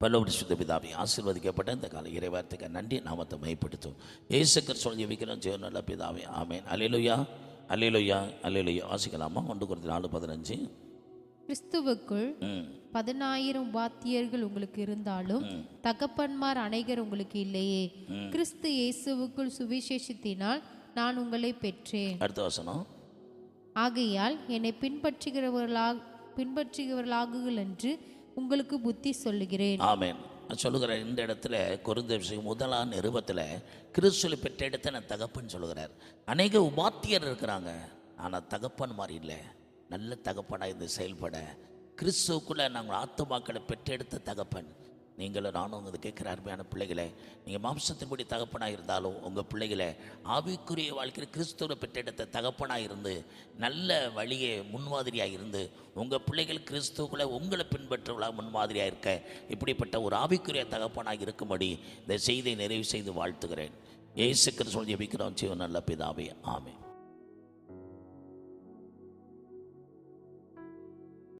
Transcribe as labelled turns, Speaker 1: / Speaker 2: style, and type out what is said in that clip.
Speaker 1: பல்லவடி சுத்த பிதாவை ஆசீர்வதிக்கப்பட்ட இந்த கால இறைவார்த்தைக்கு நன்றி நாமத்தை மைப்படுத்தும் ஏசுக்கர் சொல்லி ஜெபிக்கிறோம் ஜெய நல்ல பிதாவே ஆமேன். அலையிலுயா அலையிலுயா அலையிலுயா வாசிக்கலாமா? ஒன்று குறைந்த நாலு பதினஞ்சு.
Speaker 2: கிறிஸ்துவுக்குள் பதினாயிரம் வாத்தியர்கள் உங்களுக்கு இருந்தாலும் தகப்பன்மார் அநேகர் உங்களுக்கு இல்லையே. கிறிஸ்து இயேசுவுக்குள் சுவிசேஷத்தினால் நான் உங்களை பெற்றேன்.
Speaker 1: அடுத்த வசனம்.
Speaker 2: ஆகையால் என்னை பின்பற்றுகிறவர்களாக பின்பற்றுகிறவர்களாகுங்கள் என்று உங்களுக்கு புத்தி சொல்லுகிறேன்.
Speaker 1: ஆமேன். நான் சொல்லுகிறேன் இந்த இடத்துல குருந்த விஷயம் முதலாம் நிருபத்தில் கிறிஸ்துவை பெற்ற இடத்த நான் தகப்பன் சொல்லுகிறார். அநேக உபாத்தியர் இருக்கிறாங்க ஆனால் தகப்பன் மாதிரி இல்லை. நல்ல தகப்பனாக இருந்து செயல்பட கிறிஸ்துவுக்குள்ளே நாங்கள் ஆத்துமாக்களை பெற்றெடுத்த தகப்பன். நீங்களும் நானும் உங்களுக்கு கேட்குற அருமையான பிள்ளைகளை நீங்கள் மாம்சத்தின்படி தகப்பனாக இருந்தாலும் உங்கள் பிள்ளைகளை ஆவிக்குரிய வாழ்க்கையில் கிறிஸ்துவை பெற்றெடுத்த தகப்பனாக இருந்து நல்ல வழியை முன்மாதிரியாக இருந்து உங்கள் பிள்ளைகள் கிறிஸ்துவுக்குள்ளே உங்களை பின்பற்றவளாக முன்மாதிரியாக இருக்க இப்படிப்பட்ட ஒரு ஆவிக்குரிய தகப்பனாக இருக்கும்படி இந்த செய்தியை நிறைவு செய்து வாழ்த்துகிறேன். ஏசு கிறிஸ்துவ ஜெபிக்கிறோம். செய்வோம் நல்ல பிதாவே. ஆமே